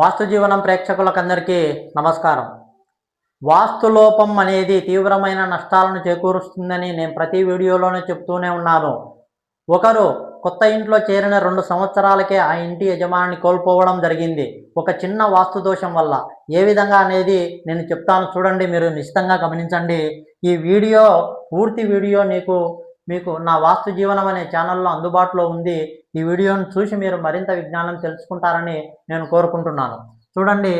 వాస్తు జీవనం ప్రేక్షకులకందరికీ నమస్కారం. వాస్తులోపం అనేది తీవ్రమైన నష్టాలను చేకూరుస్తుందని నేను ప్రతి వీడియోలోనే చెప్తూనే ఉన్నాను. ఒకరు కొత్త ఇంట్లో చేరిన రెండు సంవత్సరాలకే ఆ ఇంటి యజమానిని కోల్పోవడం జరిగింది. ఒక చిన్న వాస్తు దోషం వల్ల. ఏ విధంగా అనేది నేను చెప్తాను చూడండి మీరు నిశ్చితంగా గమనించండి. ఈ వీడియో పూర్తి వీడియో నీకు మీకు నా వాస్తు జీవనం అనే ఛానల్లో అందుబాటులో ఉంది. ఈ వీడియోను చూసి మీరు మరింత విజ్ఞానం తెలుసుకుంటారని నేను కోరుకుంటున్నాను. చూడండి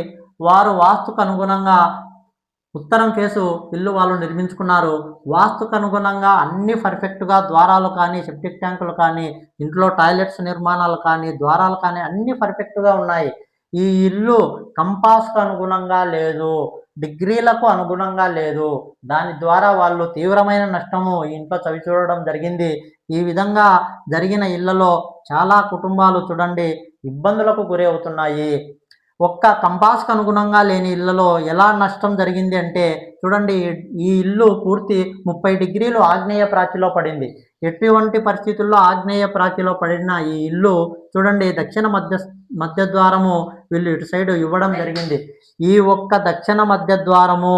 వారు వాస్తుకు అనుగుణంగా ఉత్తరం కేసు ఇల్లు వాళ్ళు నిర్మించుకున్నారు. వాస్తుకు అనుగుణంగా అన్ని పర్ఫెక్ట్గా ద్వారాలు కానీ సెప్టిక్ ట్యాంకులు కానీ ఇంట్లో టాయిలెట్స్ నిర్మాణాలు కానీ ద్వారాలు కానీ అన్ని పర్ఫెక్ట్గా ఉన్నాయి. ఈ ఇల్లు కంపాస్కు అనుగుణంగా లేదు డిగ్రీలకు అనుగుణంగా లేదు. దాని ద్వారా వాళ్ళు తీవ్రమైన నష్టము ఈ ఇంట్లో చవి చూడడం జరిగింది. ఈ విధంగా జరిగిన ఇళ్ళలో చాలా కుటుంబాలు చూడండి ఇబ్బందులకు గురి అవుతున్నాయి. ఒక్క కంపాస్కు అనుగుణంగా లేని ఇళ్ళలో ఎలా నష్టం జరిగింది అంటే చూడండి ఈ ఇల్లు పూర్తి ముప్పై డిగ్రీలు ఆగ్నేయ ప్రాచిలో పడింది. ఎటువంటి పరిస్థితుల్లో ఆగ్నేయ ప్రాచిలో పడిన ఈ ఇల్లు చూడండి దక్షిణ మధ్య మధ్య ద్వారము వీళ్ళు ఇటు సైడ్ ఇవ్వడం జరిగింది. ఈ ఒక్క దక్షిణ మధ్య ద్వారము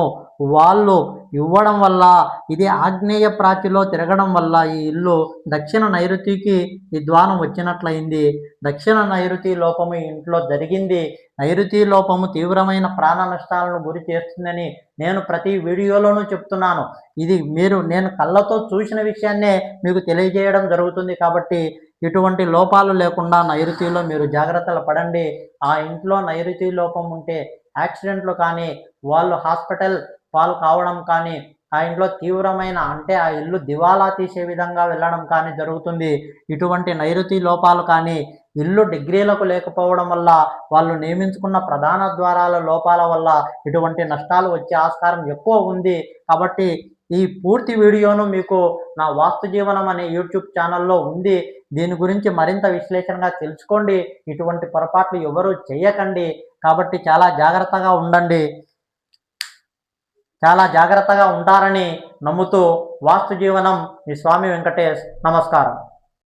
వాళ్ళు ఇవ్వడం వల్ల ఇది ఆగ్నేయ ప్రాచిలో తిరగడం వల్ల ఈ ఇల్లు దక్షిణ నైరుతికి ఈ ద్వారం వచ్చినట్లయింది. దక్షిణ నైరుతి లోపము ఇంట్లో జరిగింది. నైరుతి లోపము తీవ్రమైన ప్రాణ నష్టాలను గురి చేస్తుందని నేను ప్రతి వీడియోలోనూ చెప్తున్నాను. ఇది మీరు నేను కళ్ళతో చూసిన విషయాన్నే మీకు తెలియజేయడం జరుగుతుంది కాబట్టి ఇటువంటి లోపాలు లేకుండా నైరుతిలో మీరు జాగ్రత్తలు పడండి. ఆ ఇంట్లో నైరుతి లోపం ఉంటే యాక్సిడెంట్లు కానీ వాళ్ళు హాస్పిటల్ పాలు కావడం కానీ ఆ ఇంట్లో తీవ్రమైన అంటే ఆ ఇల్లు దివాలా తీసే విధంగా వెళ్ళడం కానీ జరుగుతుంది. ఇటువంటి నైరుతి లోపాలు కానీ ఇల్లు డిగ్రీలకు లేకపోవడం వల్ల వాళ్ళు నియమించుకున్న ప్రధాన ద్వారాల లోపాల వల్ల ఇటువంటి నష్టాలు వచ్చే ఆస్కారం ఎక్కువ ఉంది. కాబట్టి ఈ పూర్తి వీడియోను మీకు నా వాస్తు జీవనం అనే యూట్యూబ్ ఛానల్లో ఉంది. దీని గురించి మరింత విశ్లేషణగా తెలుసుకోండి. ఇటువంటి పొరపాట్లు ఎవరు చేయకండి. కాబట్టి చాలా జాగ్రత్తగా ఉండండి. చాలా జాగ్రత్తగా ఉంటారని నమ్ముతూ వాస్తు జీవనం మీ స్వామి వెంకటేష్ నమస్కారం.